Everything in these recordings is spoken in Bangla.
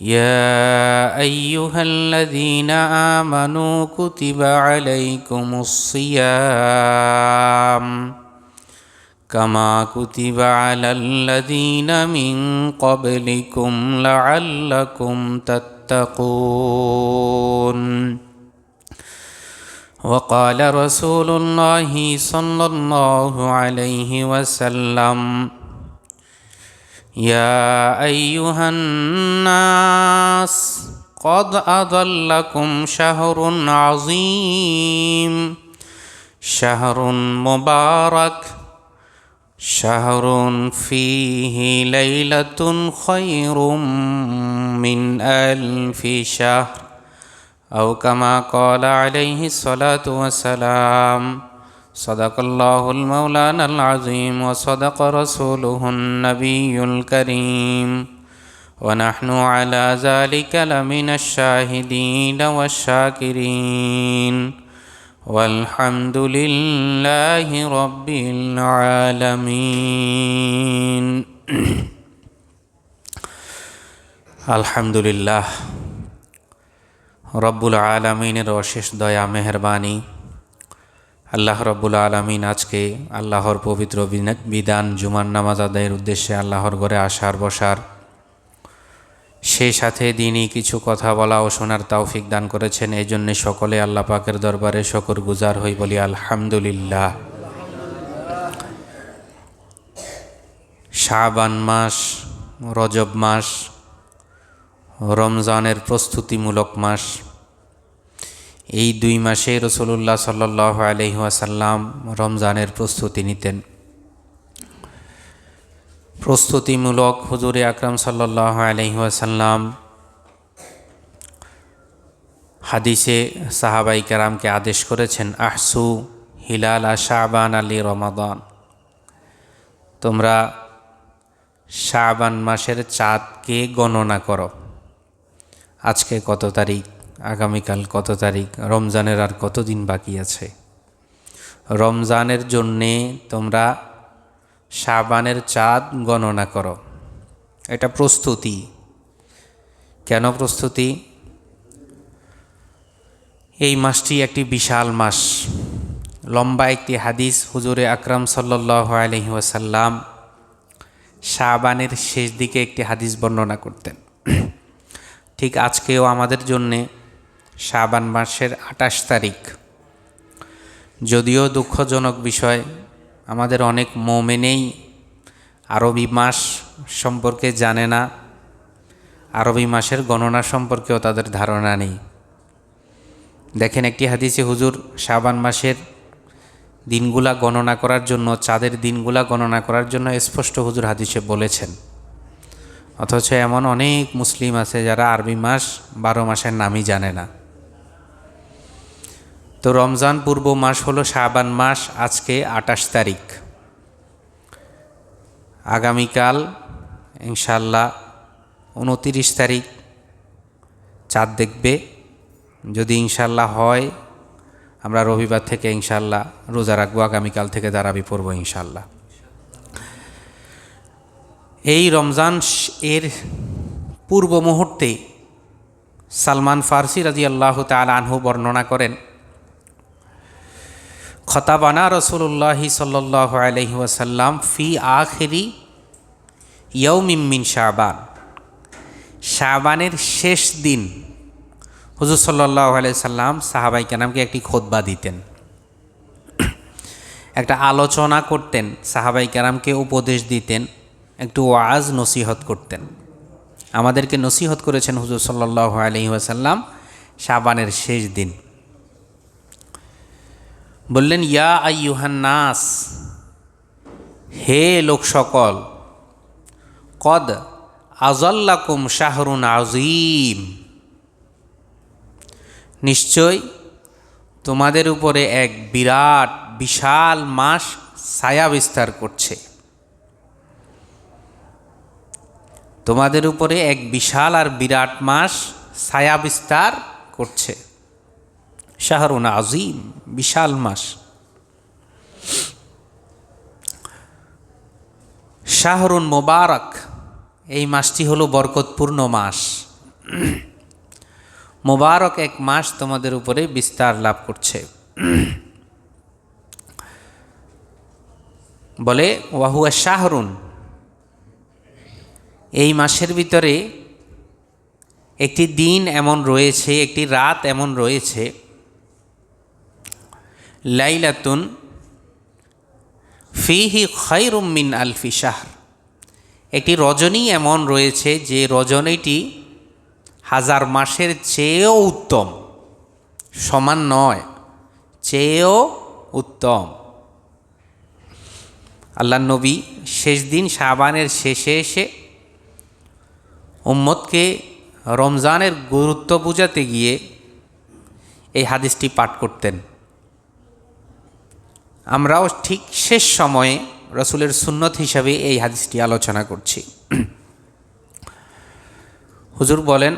يا أيها الذين آمنوا كتب عليكم الصيام كما كتب على الذين من قبلكم لعلكم تتقون. وقال رسول الله صلى الله عليه وسلم يا أيها الناس قد أضلكم شهر عظيم. شهر مبارك. شهر فيه ليلة خير من ألف شهر. أو كما قال عليه الصلاة والسلام صدق الله المولان العظيم وصدق رسوله النبي الكريم ونحن على ذلك لمن الشاهدين والشاكرين والحمد لله رب العالمين الحمد لله رب العالمين الرشيش دايا مهرباني আল্লাহ রব্বুল আলমিন আজকে আল্লাহর পবিত্র বিধান জুমার নামাজ আদায়ের উদ্দেশ্যে আল্লাহর ঘরে আসার বসার। সেই সাথে দিনই কিছু কথা বলা ও শোনার তাওফিক দান করেছেন। এই জন্যে সকলে আল্লাহ পাকের দরবারে শকর গুজার হই বলি আলহামদুলিল্লাহ। শাবান মাস, রজব মাস, রমজানের প্রস্তুতিমূলক মাস এই দুই মাসে রসুল্লাহ সাল্লাহ আলহিহাসাল্লাম রমজানের প্রস্তুতি নিতেন। প্রস্তুতিমূলক হুজুরে আকরাম সাল্লাহ আলহিহাসাল্লাম হাদিসে সাহাবাই কারামকে আদেশ করেছেন, আহসু হিলাল শাহবান আলী রমাদান। তোমরা শাহবান মাসের চাঁদকে গণনা করো। আজকে কত তারিখ? আগামীকাল কত তারিখ? রমজানের আর কতদিন বাকি আছে? রমজানের জন্যে তোমরা সাবানের চাঁদ গণনা করো। এটা প্রস্তুতি। কেন প্রস্তুতি? এই মাসটি একটি বিশাল মাস। লম্বা একটি হাদিস হুজুরে আকরাম সাল্লাহ আলহি ওয়াসাল্লাম শাহবানের শেষ দিকে একটি হাদিস বর্ণনা করতেন। ঠিক আজকেও আমাদের জন্যে শাবান মাসের আটাশ তারিখ। যদিও দুঃখজনক বিষয়, আমাদের অনেক মোমেনেই আরবি মাস সম্পর্কে জানে না, আরবি মাসের গণনা সম্পর্কেও তাদের ধারণা নেই। দেখেন একটি হাদিসে হুজুর শাবান মাসের দিনগুলা গণনা করার জন্য, চাঁদের দিনগুলা গণনা করার জন্য স্পষ্ট হুজুর হাদিসে বলেছেন। অথচ এমন অনেক মুসলিম আছে যারা আরবি মাস বারো মাসের নামই জানে না। তো রমজান পূর্ব মাস হলো শাবান মাস, আজকে আটাশ তারিখ। আগামীকাল ইনশাল্লাহ উনতিরিশ তারিখ, চাঁদ দেখবে। যদি ইনশাল্লাহ হয়, আমরা রবিবার থেকে ইনশাল্লাহ রোজা রাখব, আগামীকাল থেকে দাঁড়াবি পড়ব ইনশাল্লাহ এই রমজান এর পূর্ব মুহূর্তে সালমান ফার্সি রাজি আল্লাহ তাল আনহু বর্ণনা করেন খতাবানা রসুল্লাহি সাল্লাহ আলহি ওয়াসাল্লাম ফি আখেরি ইয়ৌমিমিন শাহবান শাহবানের শেষ দিন হুজুর সাল্লাহ সাল্লাম সাহাবাই কেনামকে একটি খোদবা দিতেন। একটা আলোচনা করতেন, সাহাবাই কেরামকে উপদেশ দিতেন, একটু ওয়াজ নসিহত করতেন। আমাদেরকে নসিহত করেছেন হুজুর সাল্লাহ আলহি ওয়াসাল্লাম শাবানের শেষ দিন। বললেন, ইয়া আইয়ুহান্নাস হে লোক সকল, কদ আজল্লাকুম শাহরুন আজিম নিশ্চয় তোমাদের উপরে এক বিরাট, বিশাল মাস ছায়া বিস্তার করছে। তোমাদের উপরে এক বিশাল আর বিরাট মাস ছায়া বিস্তার করছে। শাহরুন আজিম, বিশাল মাস। শাহরুন মোবারক, এই মাসটি হলো বরকতপূর্ণ মাস। মোবারক এক মাস তোমাদের উপরে বিস্তার লাভ করছে। বলে, ওয়াহুয়া শাহরুন, এই মাসের ভিতরে একটি দিন এমন রয়েছে, একটি রাত এমন রয়েছে লাইলাতুন ফিহি খৈরুম মিন আলফি শাহর। একটি রজনী এমন রয়েছে যে রজনীটি হাজার মাসের চেয়েও উত্তম। সমান নয়, চেয়েও উত্তম। আল্লাহ নবী শেষ দিন শাবানের শেষে এসে উম্মতকে রমজানের গুরুত্ব বোঝাতে গিয়ে এই হাদিসটি পাঠ করতেন। আমরাও ঠিক শেষ সময়ে রসুলের সুন্নত হিসাবে এই হাদিসটি আলোচনা করছি। হুজুর বলেন,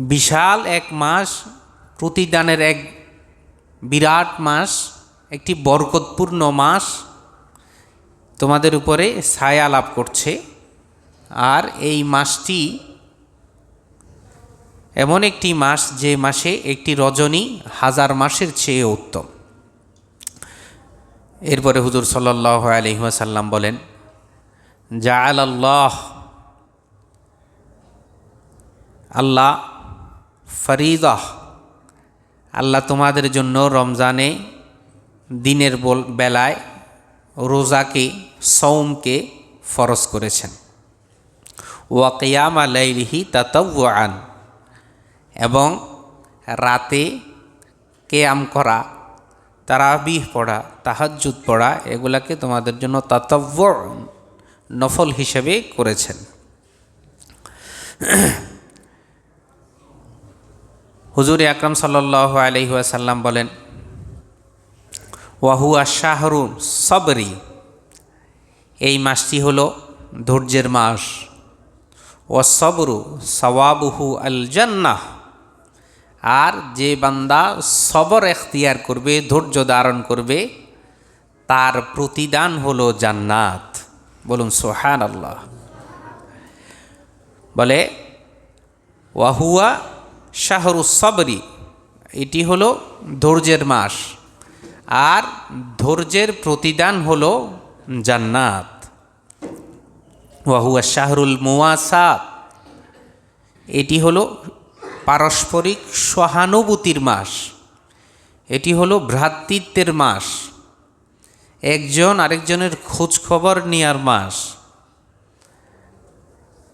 বিশাল এক মাস, প্রতিদানের এক বিরাট মাস, একটি বরকতপূর্ণ মাস তোমাদের উপরে ছায়া লাভ করছে। আর এই মাসটি এমন একটি মাস যে মাসে একটি রজনী হাজার মাসের চেয়ে উত্তম। এরপরে হুজুর সাল্লাহ আলহিহাসাল্লাম বলেন জাআল আল্লাহ আল্লাহ ফরিদাহ। আল্লাহ তোমাদের জন্য রমজানে দিনের বেলায় রোজাকে সৌমকে ফরজ করেছেন। ওয়াকিয়াম আলাইলিহি তাতাওয়ান এবং রাতে কেয়াম করা তারাবিহ পড়া, তাহাজ্জুদ পড়া, এগুলাকে তোমাদের জন্য তাতব্য নফল হিসেবে করেছেন। হুজুর আকরম সাল্লাহ আলহিহাসাল্লাম বলেন, ওয়াহুয়া শাহরু সবরি। এই মাসটি হল ধৈর্যের মাস। ও সবরু সওয়াবুহু আল জান্নাহ। আর যে বান্দা সবর এখতিয়ার করবে, ধৈর্য ধারণ করবে, তার প্রতিদান হলো জান্নাত। বলুন সোহান আল্লাহ বলে ওয়াহুয়া শাহরু সবরি এটি হলো ধৈর্যের মাস। আর ধৈর্যের প্রতিদান হলো জান্নাত। ওয়াহুয়া শাহরুল মুওয়াসাত এটি হলো পারস্পরিক সহানুভূতির মাস। এটি হলো ভ্রাতৃত্বের মাস। একজন আরেকজনের খবর নেওয়ার মাস।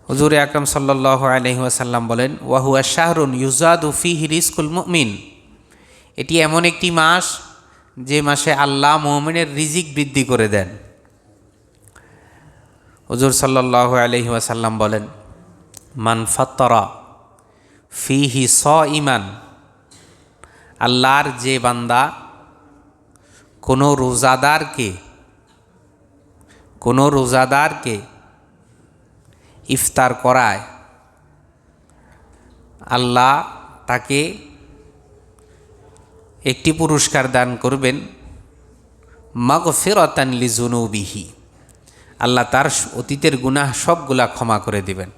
হুজুরে আকরম সাল্লাহ আলহিহাসাল্লাম বলেন, ওয়াহুয়া শাহরুন ইউজাদু ফি হিরিসকুল মুমিন। এটি এমন একটি মাস যে মাসে আল্লাহ মোহামেনের রিজিক বৃদ্ধি করে দেন। হুজুর সাল্লাহ আলহিহাসাল্লাম বলেন, মান ফাত্তরা ফিহি স ইমান আল্লাহর যে বান্দা, কোনো রোজাদারকে কোনো রোজাদারকে ইফতার করায়, আল্লাহ তাকে একটি পুরস্কার দান করবেন মাগ ফেরতান লিজুনুবিহি আল্লাহ তার অতীতের গুনাহ সবগুলা ক্ষমা করে দিবেন।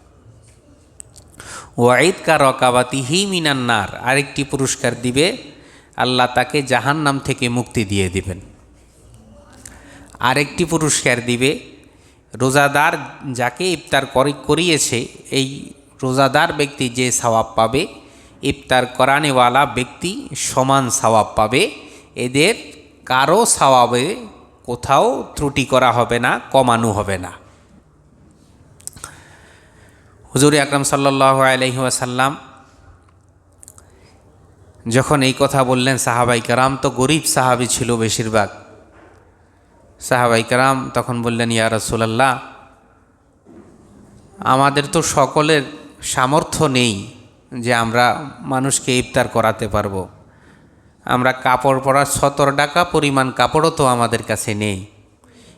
ওয়াঈদ কা রকাবাতি হি মিনান্নার আরেকটি পুরস্কার দিবে, আল্লাহ তাকে জাহান্নাম থেকে মুক্তি দিয়ে দিবেন। আরেকটি পুরস্কার দিবে, রোজাদার যাকে ইফতার করে, করিয়েছে, এই রোজাদার ব্যক্তি যে সওয়াব পাবে, ইফতার করানেওয়ালা ব্যক্তি সমান সওয়াব পাবে। এদের কারও সওয়াবে কোথাও ত্রুটি করা হবে না, কমানো হবে না। হুজুর আকরম সাল্লাহ আলহিহাসাল্লাম যখন এই কথা বললেন, সাহাবাই কারাম তো গরিব সাহাবি ছিল বেশিরভাগ। সাহাবাই কারাম তখন বললেন, ইয়া রসুলাল্লাহ, আমাদের তো সকলের সামর্থ্য নেই যে আমরা মানুষকে ইফতার করাতে পারব। আমরা কাপড় পরার সতর টাকা পরিমাণ কাপড়ও তো আমাদের কাছে নেই।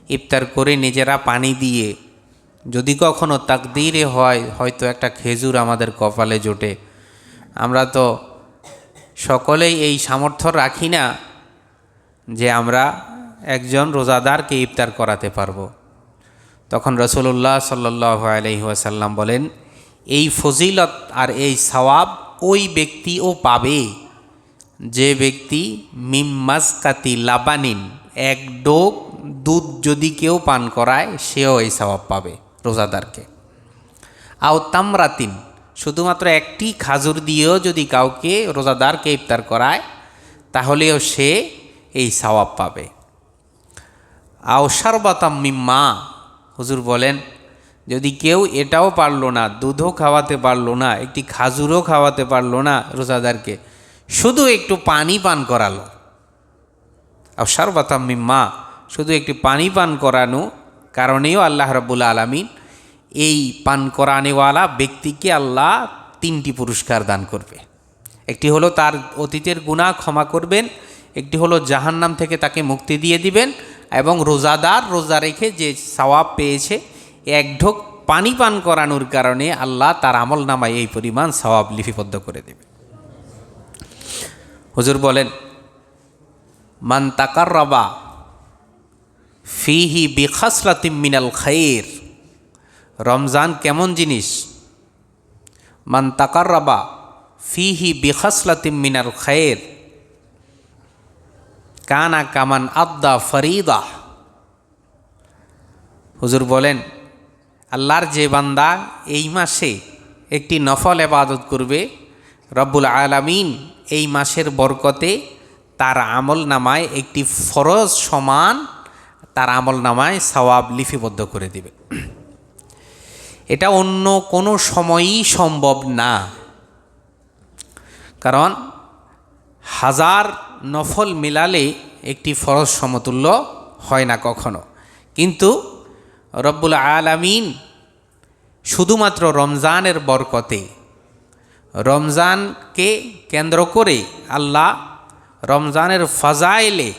ইফতার করে নিজেরা পানি দিয়ে যদি কখনো তাকদিরে হয়, হয়তো একটা খেজুর আমাদের কপালে জোটে। আমরা তো সকলেই এই সামর্থ্য রাখি না যে আমরা একজন রোজাদারকে ইফতার করাতে পারব। তখন রসুল্লাহ সাল্লাহ আলহিহাসাল্লাম বলেন, এই ফজিলত আর এই সওয়াব ওই ব্যক্তিও পাবে যে ব্যক্তি মিম্মাজকাতি লাবানিন, এক ডোক দুধ যদি কেউ পান করায়, সেও এই সওয়াব পাবে। রোজাদারকে আও তামরাতিন, শুধুমাত্র একটি খাজুর দিয়েও যদি কাউকে রোজাদারকে ইফতার করায়, তাহলেও সে এই সওয়াব পাবে। আও সারবাতাম মিম্মা, হুজুর বলেন, যদি কেউ এটাও পারল না, দুধও খাওয়াতে পারল না, একটি খাজুরও খাওয়াতে পারল না রোজাদারকে, শুধু একটু পানি পান করালো। আর সারবাতাম মিম্মা, শুধু একটি পানি পান করানো কারণেও আল্লাহ রব্বুল আলমিন এই পান করানেওয়ালা ব্যক্তিকে আল্লাহ তিনটি পুরস্কার দান করবে। একটি হলো তার অতীতের গুণা ক্ষমা করবেন, একটি হলো জাহান্নাম থেকে তাকে মুক্তি দিয়ে দিবেন এবং রোজাদার রোজা রেখে যে সওয়াব পেয়েছে, এক ঢোক পানি পান করানোর কারণে আল্লাহ তার আমল নামায় এই পরিমাণ সওয়াব লিপিবদ্ধ করে দেবে। হুজুর বলেন, মান তাকার রবা ফিহি বিখাসলাতিম মিনাল খাইর। রমজান কেমন জিনিস? মান তাকার রবা ফিহি বিখাসলাতিম মিনাল খায়ের কানা কামান আব্দা ফরিদা। হুজুর বলেন, আল্লাহর যে বান্দা এই মাসে একটি নফল এবাদত করবে, রব্বুল আলামিন এই মাসের বরকতে তার আমল নামায় একটি ফরজ সমান তার আমল নামায় সওয়াব লিপিবদ্ধ করে দিবে। এটা অন্য কোনো সময়ই সম্ভব না। কারণ হাজার নফল মিলালে একটি ফরজ সমতুল্য হয় না কখনো। কিন্তু রব্বুল আলামিন শুধুমাত্র রমজানের বরকতে, রমজানকে কেন্দ্র করে আল্লাহ রমজানের ফাজাইলে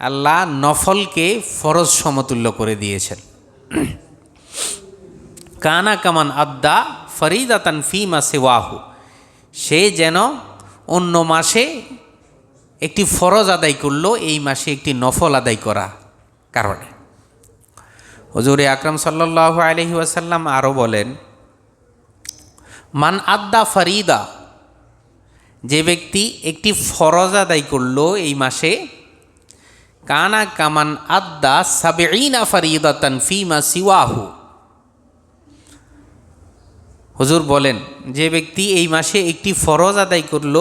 আল্লাহ নফলকে ফরজ সমতুল্য করে দিয়েছেন। কানা কামান আদ্দা ফরিদাতান মাসে ওয়াহু সে যেন অন্য মাসে একটি ফরজ আদায় করল, এই মাসে একটি নফল আদায় করা কারণে। হজুরে আকরম সাল্লাহ আলহি ওয়াসাল্লাম আরও বলেন, মান আদ্দা ফরিদা, যে ব্যক্তি একটি ফরজ আদায় করল এই মাসে কানা কামান আদ্দা সাবেইনা ফরিদাতান ফিমা সিওয়াহু। হুজুর বলেন, যে ব্যক্তি এই মাসে একটি ফরজ আদায় করল,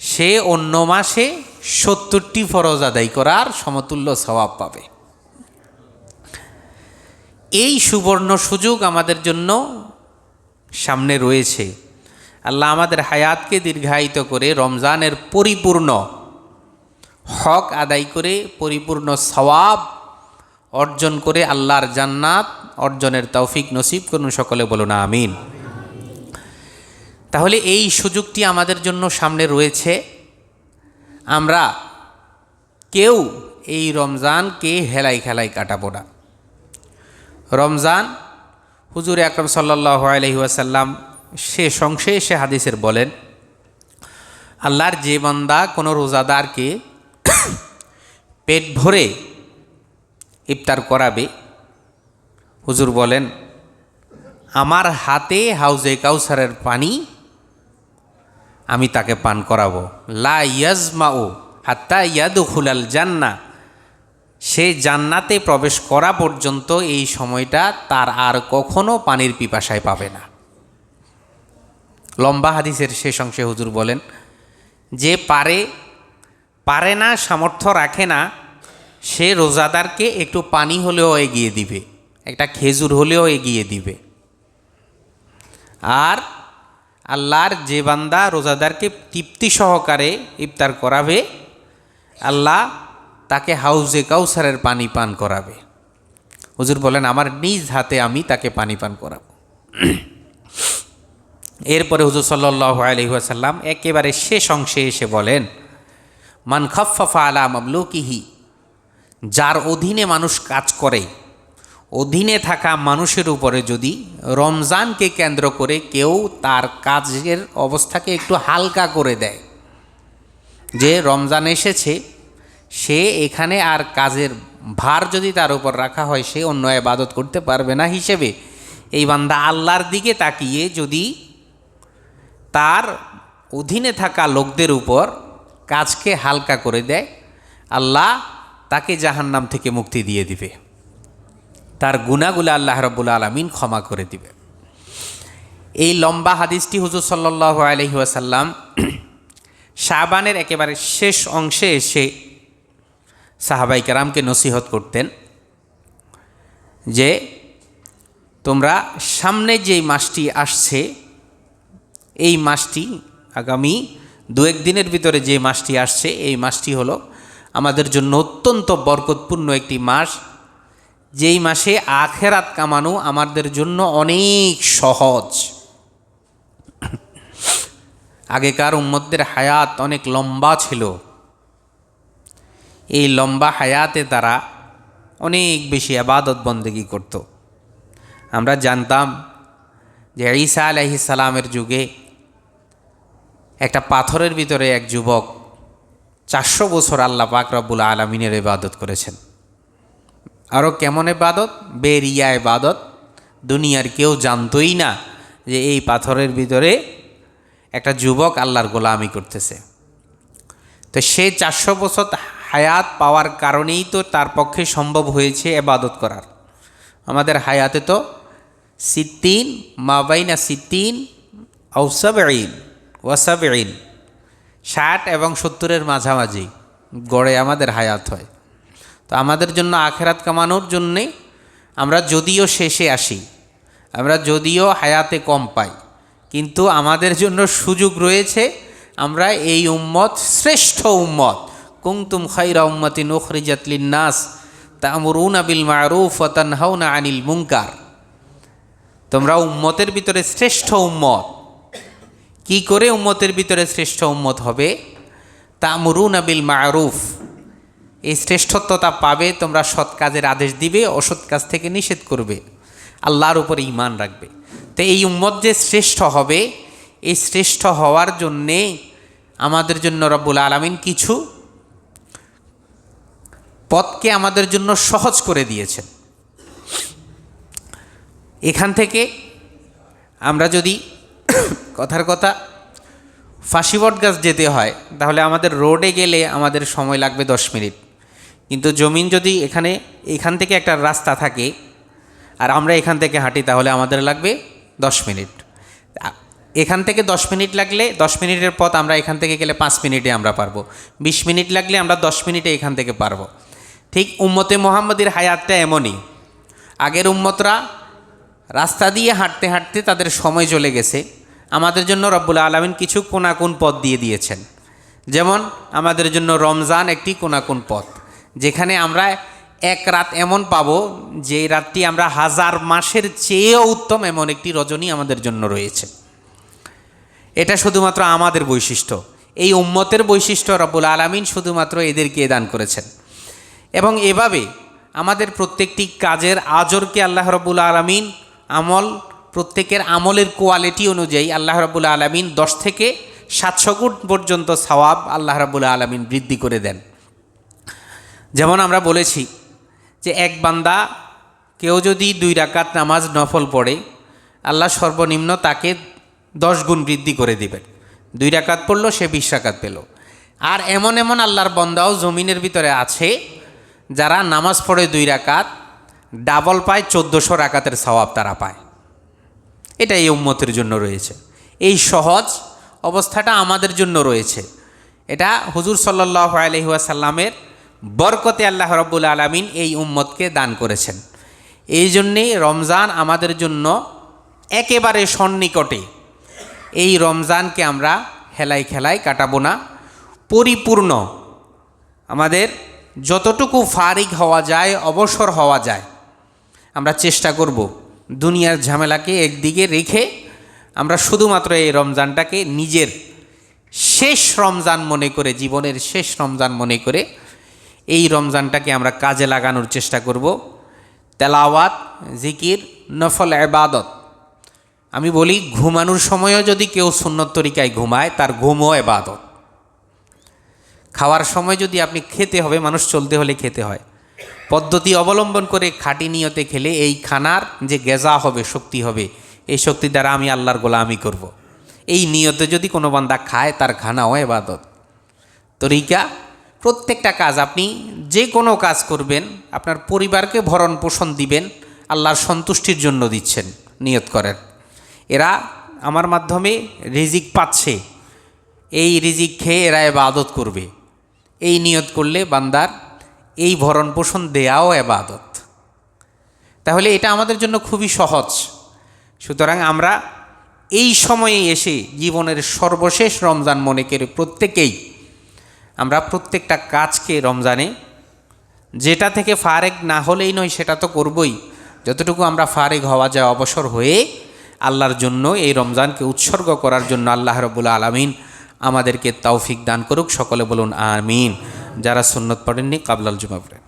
সে অন্য মাসে সত্তরটি ফরজ আদায় করার সমতুল্য স্বভাব পাবে। এই সুবর্ণ সুযোগ আমাদের জন্য সামনে রয়েছে। আল্লাহ আমাদের হায়াতকে দীর্ঘায়িত করে রমজানের পরিপূর্ণ হক আদায় করে পরিপূর্ণ সওয়াব অর্জন করে আল্লাহর জান্নাত অর্জনের তৌফিক নসিব করুন সকলে, বলুন আমিন। তাহলে এই সুযোগটি আমাদের জন্য সামনে রয়েছে। আমরা কেউ এই রমজানকে হেলাই খেলাই কাটাবো না। রমজান, হুজুর আকরম সাল্লাহ আলহি আসাল্লাম সে সংশেষে হাদিসের বলেন, আল্লাহর যে বান্দা কোনো রোজাদারকে পেট ভরে ইফতার করাবে। হুজুর বলেন, আমার হাতে হাউজে কাউসারের পানি, আমি তাকে পান করাবো। লা ইয়াজমাও হাত্তা ইয়াদু খুলাল জান্না। সে জান্নাতে প্রবেশ করা পর্যন্ত এই সময়টা তার আর কখনো পানির পিপাসায় পাবে না। লম্বা হাদিসের শেষ অংশে হুজুর বলেন, যে পারে পারে না, সামর্থ্য রাখে না, সে রোজাদারকে একটু পানি হলেও এগিয়ে দিবে, একটা খেজুর হলেও এগিয়ে দিবে। আর আল্লাহর যে বান্দা রোজাদারকে তৃপ্তি সহকারে ইফতার করাবে, আল্লাহ তাকে হাউজে কাউসারের পানি পান করাবে। হুজুর বলেন, আমার নিজ হাতে আমি তাকে পানি পান করাবো। এরপরে হুজুর সাল্লাহ আলহিহাসাল্লাম একেবারে শেষ অংশে এসে বলেন মান খফফা আলা মামলুকিহি। যার অধীনে মানুষ কাজ করে, অধীনে থাকা মানুষের উপরে যদি রমজানকে কেন্দ্র করে কেউ তার কাজের অবস্থাকে একটু হালকা করে দেয়, যে রমজান এসেছে, সে এখানে আর কাজের ভার যদি তার উপর রাখা হয়, সে অন্য আবাদত করতে পারবে না হিসেবে। এই বান্দা আল্লাহর দিকে তাকিয়ে যদি তার অধীনে থাকা লোকদের উপর কাজকে হালকা করে দেয়, আল্লাহ তাকে জাহান্নাম থেকে মুক্তি দিয়ে দিবে। তার গুণাগুলো আল্লাহ রব্বুল আলমিন ক্ষমা করে দিবে। এই লম্বা হাদিসটি হুজুর সাল্লাহ আলহি ওয়াসাল্লাম শাহবানের একেবারে শেষ অংশে এসে সাহাবাই কারামকে নসিহত করতেন যে, তোমরা সামনে যেই মাসটি আসছে, এই মাসটি আগামী দু দিনের ভিতরে যে মাসটি আসছে, এই মাসটি হলো আমাদের জন্য অত্যন্ত বরকতপূর্ণ একটি মাস। যেই মাসে আখেরাত কামানো আমাদের জন্য অনেক সহজ। আগেকার উম্মতদের হায়াত অনেক লম্বা ছিল। এই লম্বা হায়াতে তারা অনেক বেশি আবাদত বন্দেগি করত। আমরা জানতাম যে ঈসা আলাইহি সালামের যুগে একটা পাথরের ভিতরে এক যুবক চারশো বছর আল্লাহ পাক রব্বুল আলমিনের ইবাদত করেছেন। আরও কেমন এবাদত বেরিয়া এবাদত দুনিয়ার কেউ জানতই না যে এই পাথরের ভিতরে একটা যুবক আল্লাহর গোলামি করতেছে। তো সে চারশো বছর হায়াত পাওয়ার কারণেই তো তার পক্ষে সম্ভব হয়েছে এবাদত করার। আমাদের হায়াতে তো সিদ্দিন মাবাইনা সিদ্দিন ঔসবেইন ওয়াসাবেইন ষাট এবং সত্তরের মাঝামাঝি গড়ে আমাদের হায়াত হয়। তো আমাদের জন্য আখেরাত কামানোর জন্যে আমরা যদিও শেষে আসি, আমরা যদিও হায়াতে কম পাই, কিন্তু আমাদের জন্য সুযোগ রয়েছে, আমরা এই উম্মত, শ্রেষ্ঠ উম্মত। কুংতুম খাইরা উম্মতি নখরিজাতলিন নাস তামরুন আবিল মারুফ তানহাউনা আনিল মুঙ্কার তোমরা উম্মতের ভিতরে শ্রেষ্ঠ উম্মত। কি করে উম্মতের ভিতরে শ্রেষ্ঠ উম্মত হবে? তামরুন আবিল মারুফ। এই শ্রেষ্ঠত্বতা পাবে, তোমরা সৎ কাজের আদেশ দিবে, অসৎ কাজ থেকে নিষেধ করবে। আল্লাহর উপরে ইমান রাখবে। তো এই উম্মত যে শ্রেষ্ঠ হবে, এই শ্রেষ্ঠ হওয়ার জন্যে আমাদের জন্য রব্বুল আলমিন কিছু পথকে আমাদের জন্য সহজ করে দিয়েছেন। এখান থেকে আমরা যদি কথার কথা ফাঁসিবট গাছ যেতে হয়, তাহলে আমাদের রোডে গেলে আমাদের সময় লাগবে দশ মিনিট। কিন্তু জমিন যদি এখানে, এখান থেকে একটা রাস্তা থাকে, আর আমরা এখান থেকে হাঁটি, তাহলে আমাদের লাগবে দশ মিনিট। এখান থেকে দশ মিনিট লাগলে, দশ মিনিটের পথ আমরা এখান থেকে গেলে পাঁচ মিনিটে আমরা পারব। বিশ মিনিট লাগলে আমরা দশ মিনিটে এখান থেকে পারব। ঠিক উম্মতে মোহাম্মদের হায়াতটা এমনই। আগের উম্মতরা রাস্তা দিয়ে হাঁটতে হাঁটতে তাদের সময় চলে গেছে। আমাদের জন্য রব্বুল আলমিন কিছু কোনাকুন পথ দিয়ে দিয়েছেন। যেমন, আমাদের জন্য রমজান একটি কোনাকুন পথ, যেখানে আমরা এক রাত এমন পাব যে রাতটি আমরা হাজার মাসের চেয়েও উত্তম এমন একটি রজনী আমাদের জন্য রয়েছে। এটা শুধুমাত্র আমাদের বৈশিষ্ট্য। এই উম্মতের বৈশিষ্ট্য রব্বুল আলমিন শুধুমাত্র এদেরকে দান করেছেন। এবং এভাবে আমাদের প্রত্যেকটি কাজের আজরকে আল্লাহ রব্বুল আলমিন আমল প্রত্যেকের আমলের কোয়ালিটি অনুযায়ী আল্লাহ রবুল্লা আলমিন দশ থেকে সাতশো গুণ পর্যন্ত সওয়াব আল্লাহ রবুল্লা আলমিন বৃদ্ধি করে দেন। যেমন আমরা বলেছি যে এক বান্দা কেউ যদি দুই রাকাত নামাজ নফল পড়ে, আল্লাহ সর্বনিম্ন তাকে দশ গুণ বৃদ্ধি করে দেবেন। দুই রাকাত পড়ল, সে বিশ রাকাত পেল। আর এমন এমন আল্লাহর বন্দাও জমিনের ভিতরে আছে, যারা নামাজ পড়ে দুই রাকাত, ডাবল পায় চোদ্দোশো রাকাতের সওয়াব তারা পায়। এটা এই উম্মতের জন্য রয়েছে। এই সহজ অবস্থাটা আমাদের জন্য রয়েছে। এটা হুজুর সাল্লাহ আলহিহাসাল্লামের বরকতে আল্লাহ রব্বুল আলমিন এই উম্মতকে দান করেছেন। এই জন্যেই রমজান আমাদের জন্য একেবারে সন্নিকটে। এই রমজানকে আমরা হেলাই খেলাই কাটাবো না। পরিপূর্ণ আমাদের যতটুকু ফারিক হওয়া যায়, অবসর হওয়া যায়, আমরা চেষ্টা করব। দুনিয়ার ঝামেলাকে একদিকে রেখে আমরা শুধুমাত্র এই রমজানটাকে নিজের শেষ রমজান মনে করে, জীবনের শেষ রমজান মনে করে এই রমজানটাকে আমরা কাজে লাগানোর চেষ্টা করব। তেলাওয়াত, জিকির, নফল এবাদত আমি বলি, ঘুমানোর সময়ও যদি কেউ সুন্নত তরিকায় ঘুমায়, তার ঘুমও এবাদত খাওয়ার সময় যদি আপনি খেতে হবে, মানুষ চলতে হলে খেতে হয়। পদ্ধতি অবলম্বন করে খাঁটি নিয়তে খেলে এই খানার যে গেজা হবে, শক্তি হবে, এই শক্তি দ্বারা আমি আল্লাহর গোলামি করব। এই নিয়তে যদি কোনো বান্দা খায়, তার খানাও এবাদত। তরিকা, প্রত্যেকটা কাজ আপনি যে কোনো কাজ করবেন, আপনার পরিবারকে ভরণ পোষণ দিবেন, আল্লাহর সন্তুষ্টির জন্য দিচ্ছেন, নিয়ত করেন। এরা আমার মাধ্যমে রিজিক পাচ্ছে। এই রিজিক খেয়ে এরা এবাদত করবে। এই নিয়ত করলে বান্দার এই ভরণ পোষণ দেয়াও এবাদত। তাহলে এটা আমাদের জন্য খুবই সহজ। সুতরাং আমরা এই সময়ে এসে জীবনের সর্বশেষ রমজান মনে করে প্রত্যেকেই, আমরা প্রত্যেকটা কাজকে রমজানে, যেটা থেকে ফারেক না হলেই নয় সেটা তো করবই। যতটুকু আমরা ফারেক হওয়া যায় অবসর হয়ে আল্লাহর জন্য এই রমজানকে উৎসর্গ করার জন্য আল্লাহ রবুল্লা আলমিন আমাদেরকে তৌফিক দান করুক, সকলে বলুন আমিন। যারা সুন্নত পড়েননি কাবলাল জুমা পড়েন।